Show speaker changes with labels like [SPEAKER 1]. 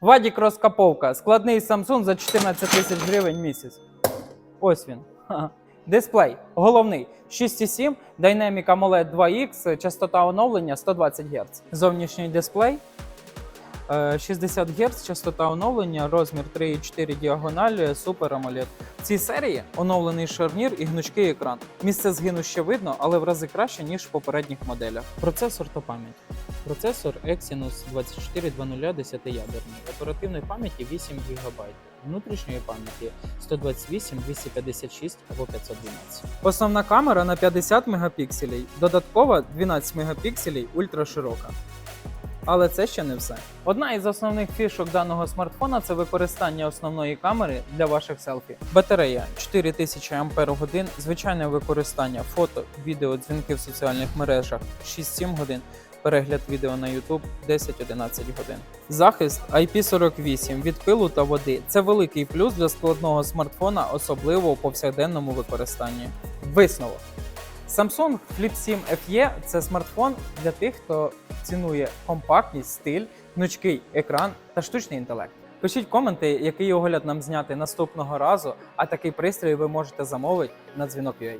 [SPEAKER 1] Вадік розкаповка. Складний Samsung за 14 тисяч гривень місяць. Ось він. Дисплей. Головний 6,7, Dynamic AMOLED 2X, частота оновлення 120 Гц. Зовнішній дисплей. е, 60 Гц, частота оновлення, розмір 3,4 діагональ, Super AMOLED. В цій серії оновлений шарнір і гнучкий екран. Місце згину ще видно, але в рази краще, ніж в попередніх моделях. Процесор та пам'ять. Процесор Exynos 2400 10-ядерний, оперативної пам'яті 8 ГБ, внутрішньої пам'яті 128, 256 або 512. Основна камера на 50 мегапікселей, додаткова 12 мегапікселей ультраширока. Але це ще не все. Одна із основних фішок даного смартфона це використання основної камери для ваших селфі. Батарея 4000 Ах, звичайне використання фото, відео, дзвінки в соціальних мережах 6-7 годин. Перегляд відео на YouTube 10-11 годин. Захист IP48 від пилу та води. Це великий плюс для складного смартфона, особливо у повсякденному використанні. Висновок. Samsung Flip 7 FE – це смартфон для тих, хто цінує компактність, стиль, гнучкий екран та штучний інтелект. Пишіть коменти, який огляд нам зняти наступного разу, а такий пристрій ви можете замовити на дзвінок.ua.